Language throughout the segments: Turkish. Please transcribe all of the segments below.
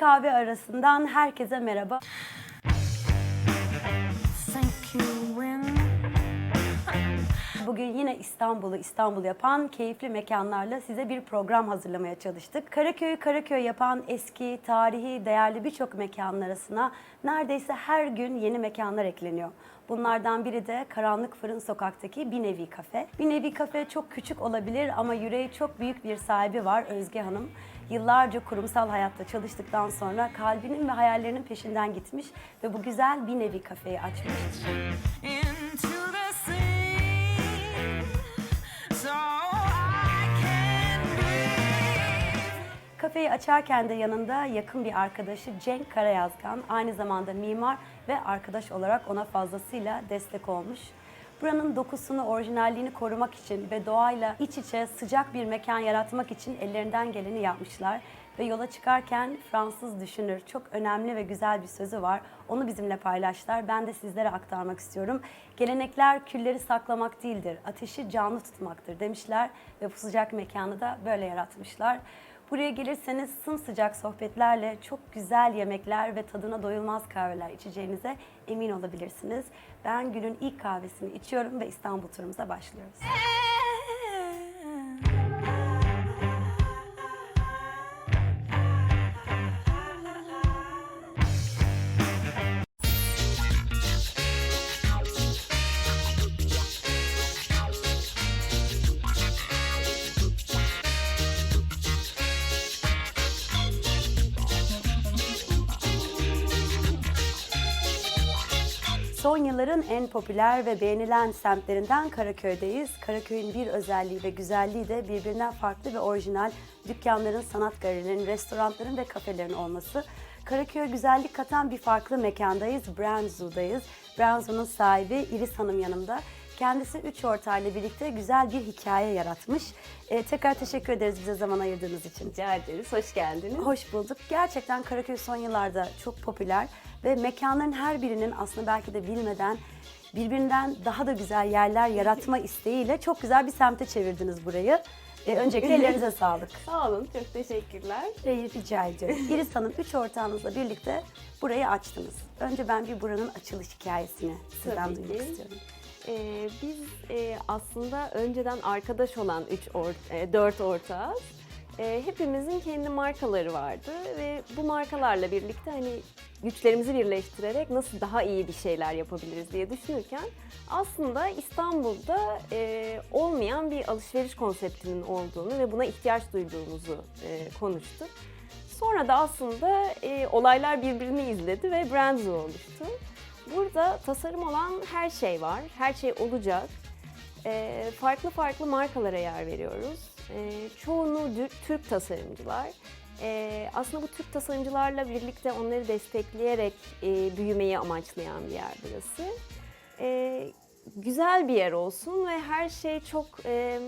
kahve arasından herkese merhaba. Bugün yine İstanbul'u İstanbul yapan keyifli mekanlarla size bir program hazırlamaya çalıştık. Karaköy'ü Karaköy yapan eski, tarihi, değerli birçok mekanın arasına neredeyse her gün yeni mekanlar ekleniyor. Bunlardan biri de Karanlık Fırın Sokak'taki Bir Nevi Kafe. Bir Nevi Kafe çok küçük olabilir ama yüreği çok büyük bir sahibi var Özge Hanım. Yıllarca kurumsal hayatta çalıştıktan sonra kalbinin ve hayallerinin peşinden gitmiş ve bu güzel Bir Nevi Kafe'yi açmış. Kafeyi açarken de yanında yakın bir arkadaşı Cenk Karayazgan, aynı zamanda mimar ve arkadaş olarak ona fazlasıyla destek olmuş. Buranın dokusunu, orijinalliğini korumak için ve doğayla iç içe sıcak bir mekan yaratmak için ellerinden geleni yapmışlar. Ve yola çıkarken Fransız düşünür çok önemli ve güzel bir sözü var. Onu bizimle paylaştılar. Ben de sizlere aktarmak istiyorum. Gelenekler külleri saklamak değildir, ateşi canlı tutmaktır demişler ve bu sıcak mekanı da böyle yaratmışlar. Buraya gelirseniz sımsıcak sohbetlerle çok güzel yemekler ve tadına doyulmaz kahveler içeceğinize emin olabilirsiniz. Ben günün ilk kahvesini içiyorum ve İstanbul turumuza başlıyoruz. Son yılların en popüler ve beğenilen semtlerinden Karaköy'deyiz. Karaköy'ün bir özelliği ve güzelliği de birbirinden farklı ve orijinal dükkanların, sanat galerilerinin, restoranların ve kafelerin olması. Karaköy'e güzellik katan bir farklı mekandayız. Brown Zoo'dayız. Brown Zoo'nun sahibi İris Hanım yanımda. Kendisi üç ortağıyla birlikte güzel bir hikaye yaratmış. Ee, tekrar teşekkür ederiz bize zaman ayırdığınız için. Rica ederiz. Hoş geldiniz. Hoş bulduk. Gerçekten Karaköy son yıllarda çok popüler ve mekanların her birinin aslında belki de bilmeden birbirinden daha da güzel yerler yaratma isteğiyle çok güzel bir semte çevirdiniz burayı. Ee, öncelikle ellerinize sağlık. Sağ olun. Çok teşekkürler. Ee, rica ediyorum. İris Hanım üç ortağınızla birlikte burayı açtınız. Önce ben bir buranın açılış hikayesini sizden Tabii duymak ki. istiyorum. Ee, biz e, aslında önceden arkadaş olan üç or, e, dört ortağız. E, hepimizin kendi markaları vardı ve bu markalarla birlikte hani güçlerimizi birleştirerek nasıl daha iyi bir şeyler yapabiliriz diye düşünürken aslında İstanbul'da e, olmayan bir alışveriş konseptinin olduğunu ve buna ihtiyaç duyduğumuzu e, konuştuk. Sonra da aslında e, olaylar birbirini izledi ve Brandzo oluştu. Burada tasarım olan her şey var, her şey olacak. E, farklı farklı markalara yer veriyoruz. E, çoğunu Türk tasarımcılar. E, aslında bu Türk tasarımcılarla birlikte onları destekleyerek e, büyümeyi amaçlayan bir yer burası. E, güzel bir yer olsun ve her şey çok e,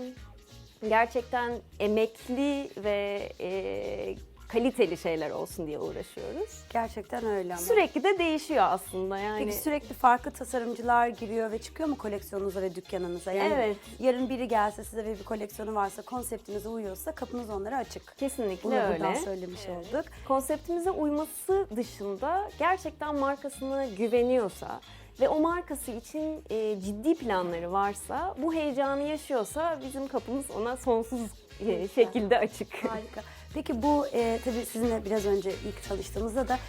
gerçekten emekli ve e, kaliteli şeyler olsun diye uğraşıyoruz. Gerçekten öyle ama. Sürekli de değişiyor aslında yani. Peki sürekli farklı tasarımcılar giriyor ve çıkıyor mu koleksiyonunuza ve dükkanınıza? Yani Evet. yarın biri gelse size ve bir koleksiyonu varsa, konseptinize uyuyorsa kapınız onlara açık. Kesinlikle Bunu öyle. buradan söylemiş olduk. Konseptimize uyması dışında gerçekten markasına güveniyorsa ve o markası için e, ciddi planları varsa, bu heyecanı yaşıyorsa bizim kapımız ona sonsuz e, şekilde açık. Harika. Peki bu e, tabii sizinle biraz önce ilk tanıştığımızda da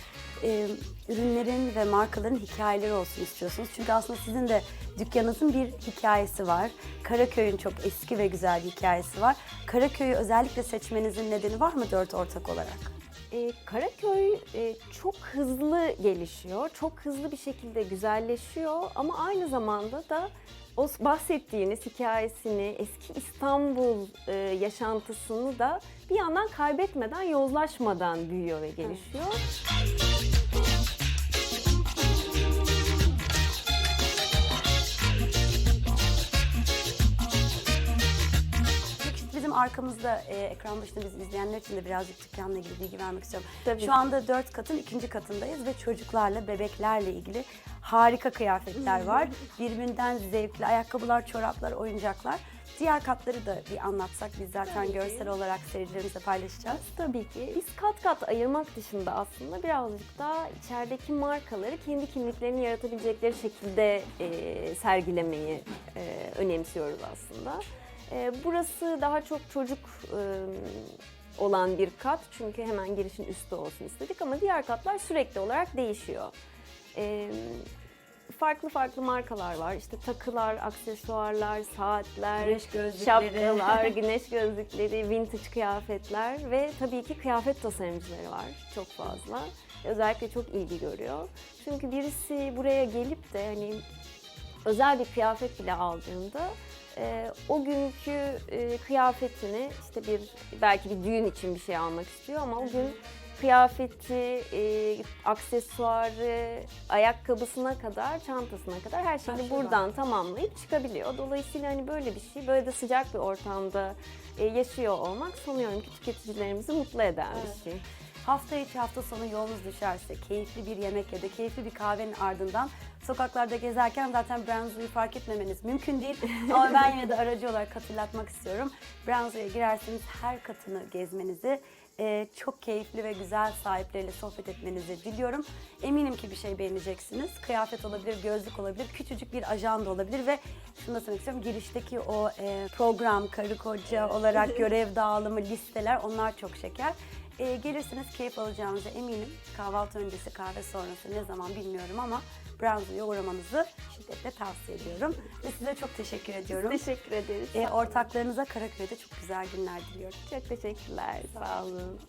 e, ürünlerin ve markaların hikayeleri olsun istiyorsunuz. Çünkü aslında sizin de dükkanınızın bir hikayesi var. Karaköy'ün çok eski ve güzel bir hikayesi var. Karaköy'ü özellikle seçmenizin nedeni var mı dört ortak olarak? E, Karaköy e, çok hızlı gelişiyor, çok hızlı bir şekilde güzelleşiyor ama aynı zamanda da o bahsettiğiniz hikayesini, eski İstanbul e, yaşantısını da bir yandan kaybetmeden, yozlaşmadan büyüyor ve gelişiyor. Peki arkamızda e, ekran başında bizi izleyenler için de birazcık dükkanla ilgili bilgi vermek istiyorum. Tabii. Şu anda dört katın ikinci katındayız ve çocuklarla, bebeklerle ilgili harika kıyafetler var. Birbirinden zevkli ayakkabılar, çoraplar, oyuncaklar. Diğer katları da bir anlatsak biz zaten Tabii görsel olarak seyircilerimizle paylaşacağız. Tabii ki. Biz kat kat ayırmak dışında aslında birazcık daha içerideki markaları kendi kimliklerini yaratabilecekleri şekilde e, sergilemeyi e, önemsiyoruz aslında. E, burası daha çok çocuk e, olan bir kat çünkü hemen girişin üstü olsun istedik ama diğer katlar sürekli olarak değişiyor. E, farklı farklı markalar var. İşte takılar, aksesuarlar, saatler, Güneş şapkalar, güneş gözlükleri, vintage kıyafetler ve tabii ki kıyafet tasarımcıları var çok fazla. Özellikle çok ilgi görüyor. Çünkü birisi buraya gelip de hani özel bir kıyafet bile aldığında e, o günkü e, kıyafetini işte bir belki bir düğün için bir şey almak istiyor ama o gün kıyafeti, e, aksesuarı, ayakkabısına kadar, çantasına kadar her şeyini Her şey var. buradan tamamlayıp çıkabiliyor. Dolayısıyla hani böyle bir şey, böyle de sıcak bir ortamda e, yaşıyor olmak sanıyorum ki tüketicilerimizi mutlu eden bir şey. Hafta içi hafta sonu yolunuz düşerse keyifli bir yemek ya da keyifli bir kahvenin ardından sokaklarda gezerken zaten Branzu'yu fark etmemeniz mümkün değil. Ama ben yine de aracı olarak hatırlatmak istiyorum. Branzu'ya girerseniz her katını gezmenizi, e, çok keyifli ve güzel sahipleriyle sohbet etmenizi diliyorum. Eminim ki bir şey beğeneceksiniz. Kıyafet olabilir, gözlük olabilir, küçücük bir ajanda olabilir ve şunu da söylemek istiyorum. Girişteki o e, program, karı koca olarak görev dağılımı, listeler onlar çok şeker. E, gelirsiniz keyif alacağınıza eminim. Kahvaltı öncesi, kahve sonrası ne zaman bilmiyorum ama Branzu'ya uğramanızı şiddetle tavsiye ediyorum. Ve size çok teşekkür ediyorum. Teşekkür ederiz. E, ortaklarınıza Karaköy'de çok güzel günler diliyorum. Çok teşekkürler. Sağ olun.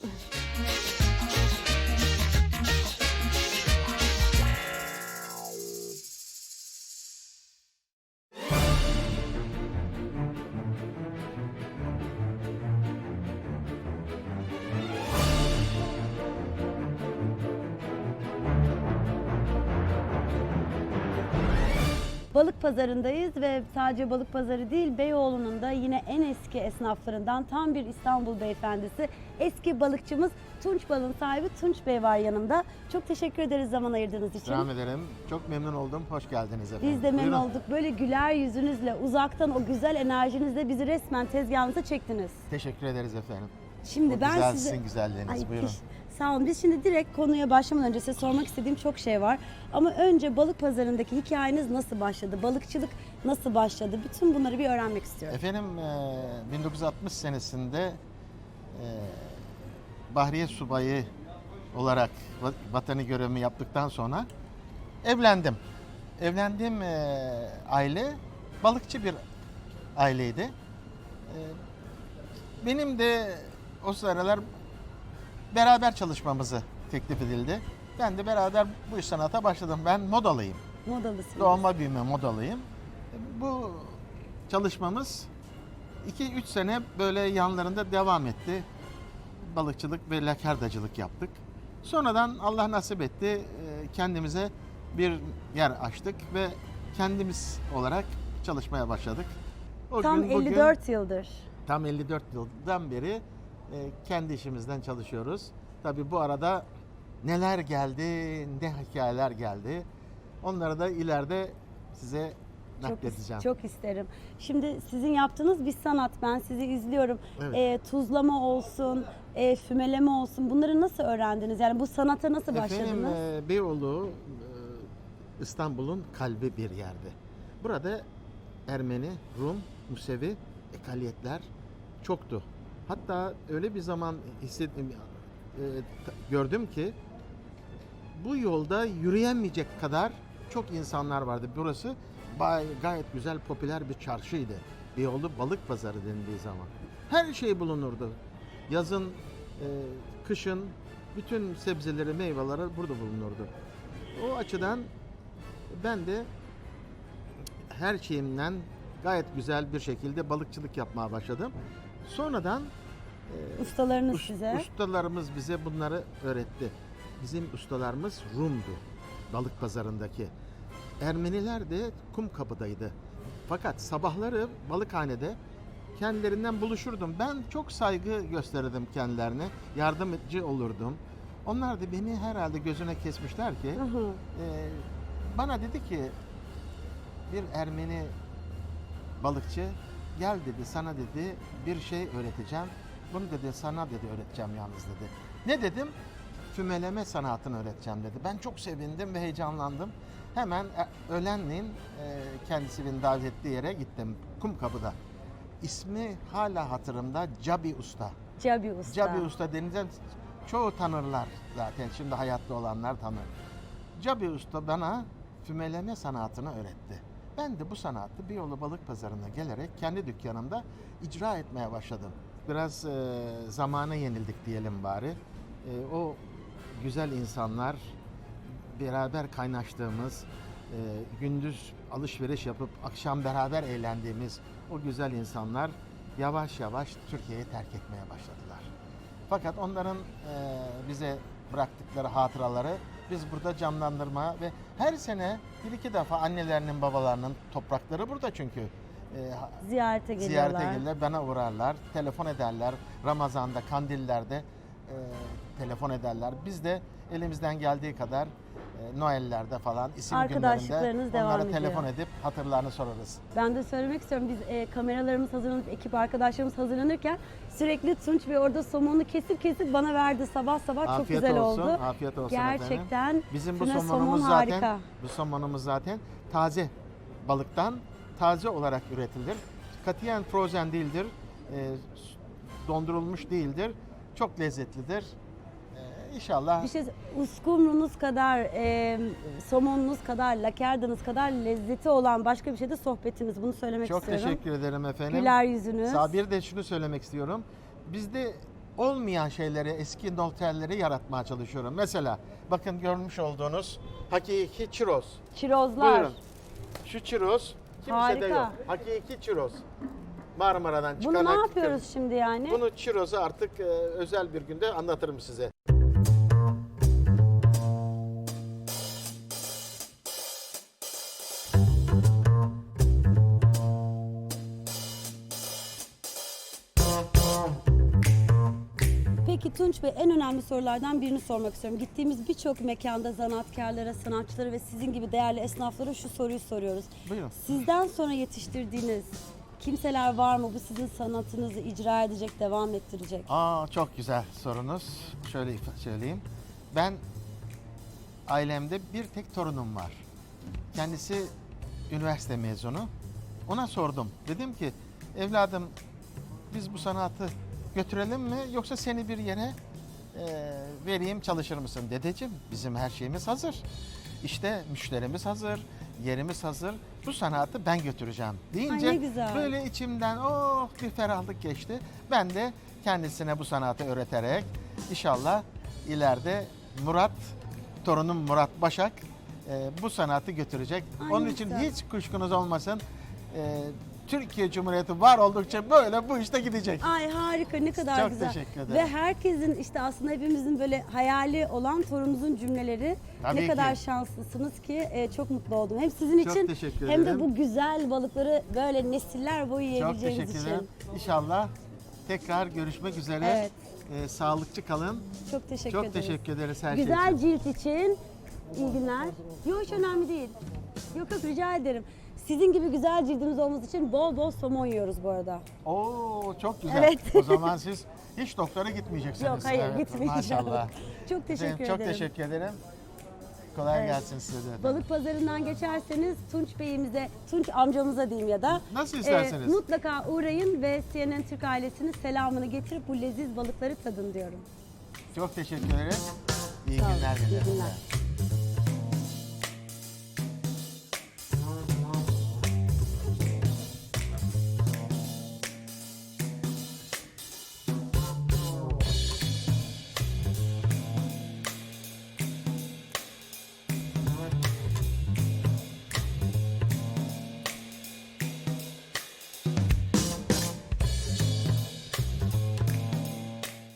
Pazarındayız ve sadece balık pazarı değil Beyoğlu'nun da yine en eski esnaflarından tam bir İstanbul beyefendisi. Eski balıkçımız Tunç Bal'ın sahibi Tunç Bey var yanımda. Çok teşekkür ederiz zaman ayırdığınız için. Devam ederim. Çok memnun oldum. Hoş geldiniz efendim. Biz de memnun Buyurun. olduk. Böyle güler yüzünüzle, uzaktan o güzel enerjinizle bizi resmen tezgahınıza çektiniz. Teşekkür ederiz efendim. Şimdi O ben güzel size... sizin güzelliğiniz. Ay, Buyurun. teş- Sağ olun. Biz şimdi direkt konuya başlamadan önce size sormak istediğim çok şey var. Ama önce balık pazarındaki hikayeniz nasıl başladı? Balıkçılık nasıl başladı? Bütün bunları bir öğrenmek istiyorum. Efendim e, 1960 senesinde e, Bahriye Subayı olarak va- vatanı görevimi yaptıktan sonra evlendim. Evlendiğim e, aile balıkçı bir aileydi. E, benim de o sıralar beraber çalışmamızı teklif edildi. Ben de beraber bu iş sanata başladım. Ben modalıyım. Modalısınız. Doğma büyüme modalıyım. Bu çalışmamız 2-3 sene böyle yanlarında devam etti. Balıkçılık ve lakardacılık yaptık. Sonradan Allah nasip etti e, kendimize bir yer açtık ve kendimiz olarak çalışmaya başladık. O Tam gün bugün- 54 yıldır. Tam 54 yıldan beri e, kendi işimizden çalışıyoruz. Tabii bu arada neler geldi, ne hikayeler geldi. Onları da ileride size Çok, nakledeceğim. çok isterim. Şimdi sizin yaptığınız bir sanat. Ben sizi izliyorum. Evet. Ee, tuzlama olsun, e, fümeleme olsun. Bunları nasıl öğrendiniz? Yani bu sanata nasıl Efendim başladınız? e, Beyoğlu e, İstanbul'un kalbi bir yerde. Burada Ermeni, Rum, Musevi, ekaliyetler çoktu. Hatta öyle bir zaman hisset, e, gördüm ki bu yolda yürüyemeyecek kadar çok insanlar vardı. Burası gayet güzel popüler bir çarşıydı. Beyoğlu balık pazarı denildiği zaman. Her şey bulunurdu. Yazın, e, kışın bütün sebzeleri, meyveleri burada bulunurdu. O açıdan ben de her şeyimden gayet güzel bir şekilde balıkçılık yapmaya başladım. Sonradan Ustalarınız Us- size. Ustalarımız bize bunları öğretti. Bizim ustalarımız Rum'du. Balık pazarındaki. Ermeniler de kum kapıdaydı. Fakat sabahları balıkhanede kendilerinden buluşurdum. Ben çok saygı gösterirdim kendilerine. Yardımcı olurdum. Onlar da beni herhalde gözüne kesmişler ki Hı hı. ee, bana dedi ki bir Ermeni balıkçı gel dedi sana dedi bir şey öğreteceğim. Bunu dedi sana dedi öğreteceğim yalnız dedi. Ne dedim? Fümeleme sanatını öğreteceğim dedi. Ben çok sevindim ve heyecanlandım. Hemen e, öğlenleyin e, kendisi beni davet ettiği yere gittim. Kumkapı'da. İsmi hala hatırımda Cabi Usta. Cabi Usta. Cabi Usta denince çoğu tanırlar zaten. Şimdi hayatta olanlar tanır. Cabi Usta bana fümeleme sanatını öğretti. Ben de bu sanatı Beyoğlu Balık Pazarı'na gelerek kendi dükkanımda icra etmeye başladım. Biraz e, zamana yenildik diyelim bari. E, o güzel insanlar, beraber kaynaştığımız, e, gündüz alışveriş yapıp akşam beraber eğlendiğimiz o güzel insanlar yavaş yavaş Türkiye'yi terk etmeye başladılar. Fakat onların e, bize bıraktıkları hatıraları biz burada canlandırma ve her sene bir iki defa annelerinin babalarının toprakları burada çünkü. E, Ziyarete geliyorlar. Ziyarete gelirler, bana uğrarlar, telefon ederler. Ramazan'da, kandillerde e, telefon ederler. Biz de elimizden geldiği kadar Noel'lerde falan isim günlerinde Arkadaşlıklarınız devam onlara ediyor. telefon edip hatırlarını sorarız. Ben de söylemek istiyorum. Biz e, kameralarımız hazırlanıp, ekip arkadaşlarımız hazırlanırken sürekli Tunç Bey orada somonu kesip kesip bana verdi sabah sabah. Çok Afiyet güzel olsun, oldu. afiyet olsun efendim. Gerçekten Bizim bu somonumuz somon zaten harika. bu somonumuz zaten taze balıktan taze olarak üretilir. Katiyen frozen değildir. e, dondurulmuş değildir. Çok lezzetlidir. İnşallah Bir şey uskumrunuz kadar, e, somonunuz kadar, lakerdanız kadar lezzeti olan başka bir şey de sohbetimiz. Bunu söylemek Çok istiyorum. teşekkür ederim efendim. Güler yüzünüz. Sağ bir de şunu söylemek istiyorum. Bizde olmayan şeyleri, eski notelleri yaratmaya çalışıyorum. Mesela bakın görmüş olduğunuz hakiki çiroz. Çirozlar. Buyurun. Şu çiroz kimsede Harika. yok. Hakiki çiroz. Marmara'dan çıkan Bunu ne yapıyoruz şimdi yani? Bunu çirozu artık e, özel bir günde anlatırım size. Tunç Bey en önemli sorulardan birini sormak istiyorum. Gittiğimiz birçok mekanda zanaatkarlara, sanatçılara ve sizin gibi değerli esnaflara şu soruyu soruyoruz. Buyurun. Sizden sonra yetiştirdiğiniz kimseler var mı bu sizin sanatınızı icra edecek, devam ettirecek? Aa çok güzel sorunuz. Şöyle söyleyeyim. Ben ailemde bir tek torunum var. Kendisi üniversite mezunu. Ona sordum. Dedim ki evladım biz bu sanatı götürelim mi yoksa seni bir yere e, vereyim çalışır mısın? Dedeciğim bizim her şeyimiz hazır. İşte müşterimiz hazır, yerimiz hazır. Bu sanatı ben götüreceğim deyince ne güzel. böyle içimden oh bir ferahlık geçti. Ben de kendisine bu sanatı öğreterek inşallah ileride Murat, torunum Murat Başak e, bu sanatı götürecek. Ay, Onun ne için güzel. hiç kuşkunuz olmasın. E, Türkiye Cumhuriyeti var oldukça böyle bu işte gidecek. Ay harika ne kadar Çok güzel. teşekkür ederim. Ve herkesin işte aslında hepimizin böyle hayali olan torununuzun cümleleri Tabii ne kadar ki. şanslısınız ki e, çok mutlu oldum. Hem sizin Çok için teşekkür hem de ederim. bu güzel balıkları böyle nesiller boyu Çok yiyebileceğiniz teşekkür için. ederim. İnşallah tekrar görüşmek üzere. Evet. E, sağlıklı kalın. Çok teşekkür Çok ederiz. teşekkür ederiz her şey Güzel için. cilt için iyi günler. Yok hiç önemli değil. Yok yok rica ederim. Sizin gibi güzel cildimiz olması için bol bol somon yiyoruz bu arada. Oo çok güzel. Evet. O zaman siz hiç doktora gitmeyeceksiniz. Yok hayır Evet, gitmeyeceğim. Maşallah. Çok teşekkür çok ederim. teşekkür ederim. Kolay Evet. gelsin size de. Balık pazarından geçerseniz Tunç Bey'imize, Tunç amcamıza diyeyim ya da Nasıl isterseniz. e, mutlaka uğrayın ve CNN Türk ailesinin selamını getirip bu leziz balıkları tadın diyorum. Çok teşekkür ederim. İyi Sağ günler iyi dilerim. günler.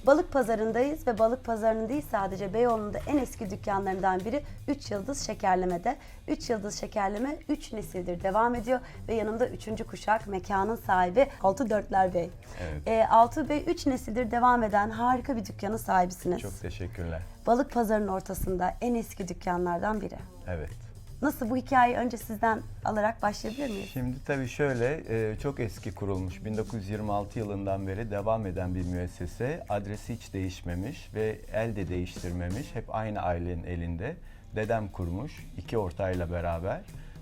Balık pazarındayız ve balık pazarının değil sadece Beyoğlu'nda en eski dükkanlarından biri 3 Yıldız Şekerleme'de. 3 Yıldız Şekerleme 3 nesildir devam ediyor ve yanımda 3. kuşak mekanın sahibi Altı Dörtler Bey. Evet. Ee, Altı Bey 3 nesildir devam eden harika bir dükkanın sahibisiniz. Çok teşekkürler. Balık pazarının ortasında en eski dükkanlardan biri. Evet. Nasıl bu hikayeyi önce sizden alarak başlayabilir miyiz? Şimdi tabii şöyle e, çok eski kurulmuş 1926 yılından beri devam eden bir müessese. Adresi hiç değişmemiş ve el de değiştirmemiş. Hep aynı ailenin elinde. Dedem kurmuş iki ortağıyla beraber.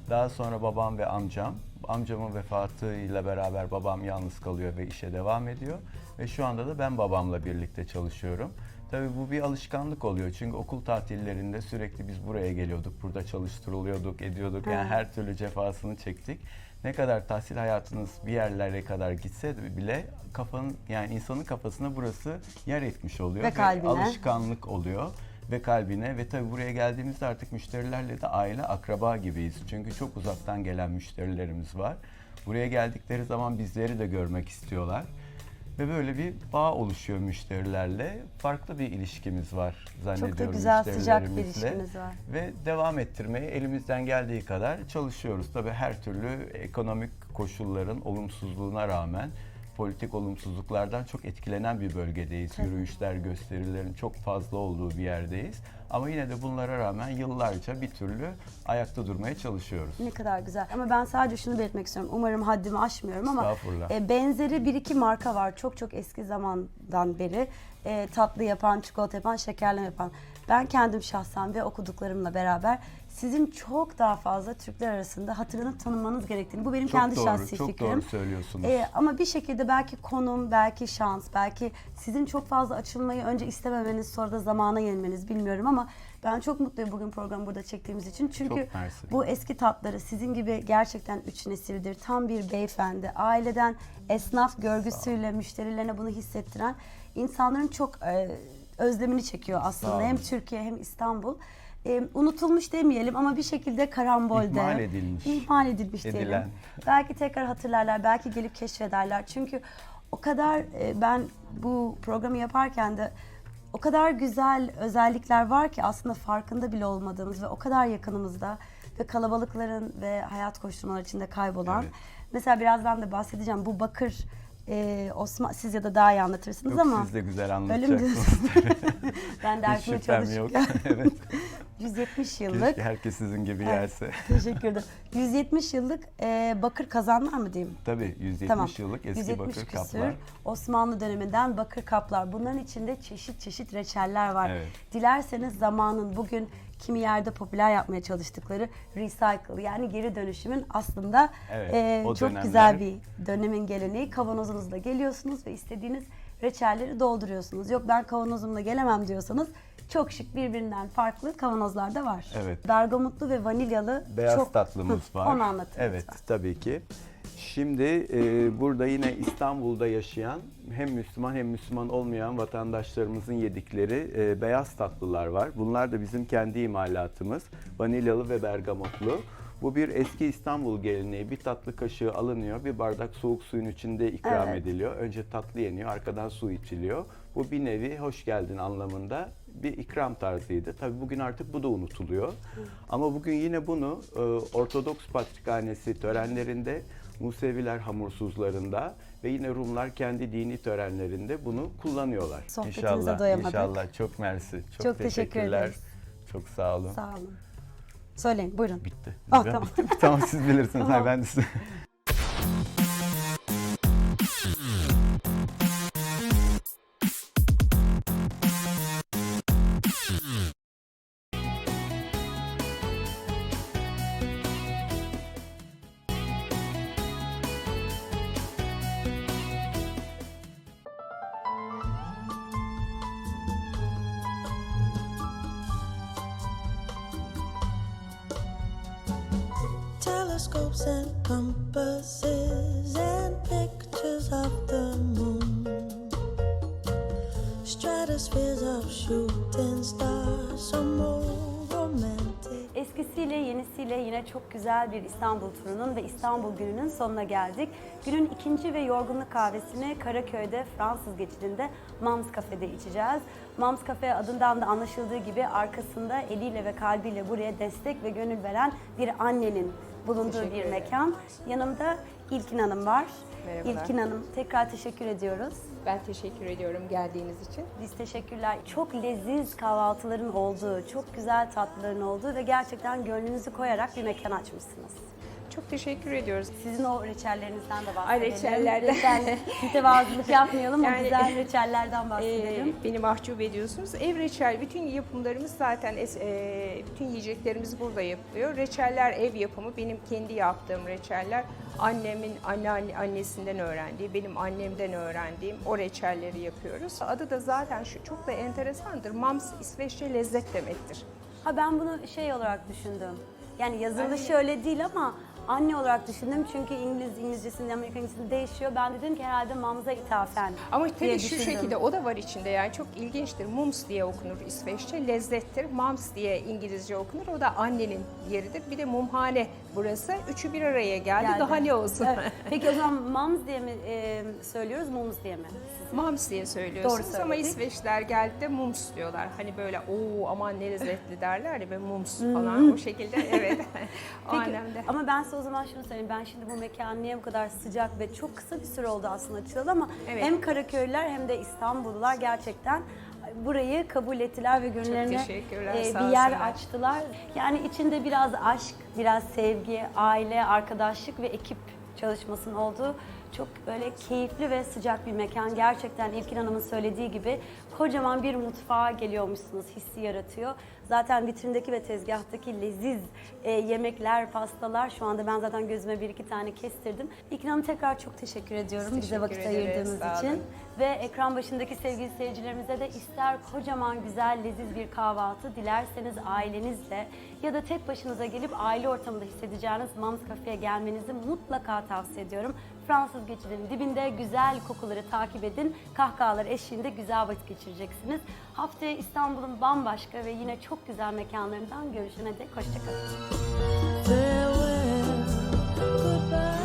Daha sonra babam ve amcam. Amcamın vefatıyla beraber babam yalnız kalıyor ve işe devam ediyor. Ve şu anda da ben babamla birlikte çalışıyorum. Tabii bu bir alışkanlık oluyor. Çünkü okul tatillerinde sürekli biz buraya geliyorduk. Burada çalıştırılıyorduk, ediyorduk. Yani her türlü cefasını çektik. Ne kadar tahsil hayatınız bir yerlere kadar gitse bile kafanın yani insanın kafasına burası yer etmiş oluyor. Ve kalbine. alışkanlık oluyor ve kalbine ve tabii buraya geldiğimizde artık müşterilerle de aile akraba gibiyiz. Çünkü çok uzaktan gelen müşterilerimiz var. Buraya geldikleri zaman bizleri de görmek istiyorlar. Ve böyle bir bağ oluşuyor müşterilerle. Farklı bir ilişkimiz var zannediyorum Çok da güzel sıcak bir müşterilerimizle. ilişkiniz var. Ve devam ettirmeye elimizden geldiği kadar çalışıyoruz. Tabii her türlü ekonomik koşulların olumsuzluğuna rağmen politik olumsuzluklardan çok etkilenen bir bölgedeyiz. Yürüyüşler, gösterilerin çok fazla olduğu bir yerdeyiz. Ama yine de bunlara rağmen yıllarca bir türlü ayakta durmaya çalışıyoruz. Ne kadar güzel. Ama ben sadece şunu belirtmek istiyorum. Umarım haddimi aşmıyorum ama Estağfurullah. e, benzeri bir iki marka var. Çok çok eski zamandan beri e, tatlı yapan, çikolata yapan, şekerleme yapan. Ben kendim şahsen ve okuduklarımla beraber sizin çok daha fazla Türkler arasında hatırlanıp tanınmanız gerektiğini. Bu benim Çok kendi doğru, şahsi çok fikrim. doğru söylüyorsunuz. E, ama bir şekilde belki konum, belki şans, belki sizin çok fazla açılmayı önce istememeniz, sonra da zamana yenilmeniz bilmiyorum ama ben çok mutluyum bugün programı burada çektiğimiz için. Çünkü Çok mersi. bu eski tatları sizin gibi gerçekten üç nesildir. Tam bir beyefendi. Aileden esnaf görgüsüyle müşterilerine bunu hissettiren insanların çok e, özlemini çekiyor aslında. Hem Türkiye hem İstanbul. E, unutulmuş demeyelim ama bir şekilde karambolde. İhmal edilmiş. İhmal edilmiş diyelim. Edilen. Belki tekrar hatırlarlar, belki gelip keşfederler. Çünkü o kadar e, ben bu programı yaparken de o kadar güzel özellikler var ki aslında farkında bile olmadığımız ve o kadar yakınımızda ve kalabalıkların ve hayat koşturmaları içinde kaybolan. Evet. Mesela birazdan da bahsedeceğim. Bu bakır e, Osman siz ya da daha iyi anlatırsınız Yok ama siz de güzel anlatacaksınız. ben şüphem yok. çalışırken evet. 170 yıllık Keşke herkes sizin gibi Evet. gelse. Teşekkür ederim. 170 yıllık e, bakır kazanlar mı diyeyim? Tabii 170 Tamam. yıllık eski 170 bakır küsür kaplar. Osmanlı döneminden bakır kaplar. Bunların içinde çeşit çeşit reçeller var. Evet. Dilerseniz zamanın bugün kimi yerde popüler yapmaya çalıştıkları recycle yani geri dönüşümün aslında Evet, e, o çok dönemler- güzel bir dönemin geleneği. Kavanozunuzla geliyorsunuz ve istediğiniz reçelleri dolduruyorsunuz. Yok ben kavanozumla gelemem diyorsanız çok şık birbirinden farklı kavanozlar da var. Evet. Bergamotlu ve vanilyalı Beyaz çok tatlımız Hı, var. Onu anlatın Evet lütfen. tabii ki. Şimdi e, burada yine İstanbul'da yaşayan hem Müslüman hem Müslüman olmayan vatandaşlarımızın yedikleri e, beyaz tatlılar var. Bunlar da bizim kendi imalatımız. Vanilyalı ve bergamotlu. Bu bir eski İstanbul geleneği. Bir tatlı kaşığı alınıyor, bir bardak soğuk suyun içinde ikram Evet. ediliyor. Önce tatlı yeniyor, arkadan su içiliyor. Bu bir nevi hoş geldin anlamında bir ikram tarzıydı. Tabii bugün artık bu da unutuluyor. Ama bugün yine bunu e, Ortodoks Patrikhanesi törenlerinde, Museviler hamursuzlarında ve yine Rumlar kendi dini törenlerinde bunu kullanıyorlar. Sohbetinize inşallah, doyamadık. inşallah. Çok mersi. Çok, Çok teşekkür teşekkürler. ederiz. Çok sağ olun. Sağ olun. Söyleyin buyurun. Bitti. Ah, Ben- tamam. bitti. tamam siz bilirsiniz. Tamam. Ha, ben de size- telescopes and compasses and pictures of the moon. Stratospheres of shooting stars, so more romantic. Eskisiyle yenisiyle yine çok güzel bir İstanbul turunun ve İstanbul gününün sonuna geldik. Günün ikinci ve yorgunluk kahvesini Karaköy'de Fransız geçidinde Mams Cafe'de içeceğiz. Mams Cafe adından da anlaşıldığı gibi arkasında eliyle ve kalbiyle buraya destek ve gönül veren bir annenin bulunduğu bir mekan. Yanımda İlkin Hanım var. Merhabalar. İlkin Hanım tekrar teşekkür ediyoruz. Ben teşekkür ediyorum geldiğiniz için. Biz teşekkürler. Çok leziz kahvaltıların olduğu, çok güzel tatlıların olduğu ve gerçekten gönlünüzü koyarak bir mekan açmışsınız. Çok teşekkür ediyoruz. Sizin o reçellerinizden de bahsedelim. Ay, reçellerden. Reçel, mütevazılık yapmayalım, o Yani- güzel reçellerden Ee, bahsedelim. beni mahcup ediyorsunuz. Ev reçel, bütün yapımlarımız zaten e, bütün yiyeceklerimiz burada yapılıyor. Reçeller ev yapımı, benim kendi yaptığım reçeller. Annemin anneanne annesinden öğrendiği, benim annemden öğrendiğim o reçelleri yapıyoruz. Adı da zaten şu çok da enteresandır. Mams İsveççe lezzet demektir. Ha ben bunu şey olarak düşündüm. Yani yazılışı öyle değil ama anne olarak düşündüm çünkü İngiliz İngilizcesinde Amerikan İngilizcesinde değişiyor. Ben dedim ki herhalde mamza ithafen Ama diye tabii şu düşündüm. şekilde o da var içinde yani çok ilginçtir. Mums diye okunur İsveççe, lezzettir. Mams diye İngilizce okunur. O da annenin yeridir. Bir de mumhane burası. Üçü bir araya geldi. Geldi. Daha ne olsun? Evet. Peki o zaman mums diye mi e, söylüyoruz, mums diye mi? Mams diye söylüyorsunuz Doğru ama söyledik. İsveçliler geldiğinde mums diyorlar. Hani böyle o aman ne lezzetli derler ya böyle mums Hmm. falan o şekilde evet. o Peki, ama ben size o zaman şunu söyleyeyim. Ben şimdi bu mekan niye bu kadar sıcak ve çok kısa bir süre oldu aslında açılalı ama Evet. hem Karaköylüler hem de İstanbullular gerçekten burayı kabul ettiler ve gönüllerine e, bir yer açtılar. Yani içinde biraz aşk, biraz sevgi, aile, arkadaşlık ve ekip çalışmasının olduğu çok böyle keyifli ve sıcak bir mekan. Gerçekten İlkin Hanım'ın söylediği gibi kocaman bir mutfağa geliyormuşsunuz hissi yaratıyor. Zaten vitrindeki ve tezgahtaki leziz e, yemekler, pastalar şu anda ben zaten gözüme bir iki tane kestirdim. İlkin Hanım tekrar çok teşekkür ediyorum Biz bize teşekkür vakit ederiz, ayırdığınız için. Ve ekran başındaki sevgili seyircilerimize de ister kocaman güzel leziz bir kahvaltı dilerseniz ailenizle ya da tek başınıza gelip aile ortamında hissedeceğiniz Mams Cafe'ye gelmenizi mutlaka tavsiye ediyorum. Fransız geçidinin dibinde güzel kokuları takip edin. Kahkahalar eşliğinde güzel vakit geçireceksiniz. Haftaya İstanbul'un bambaşka ve yine çok güzel mekanlarından görüşene dek hoşçakalın. Farewell, goodbye.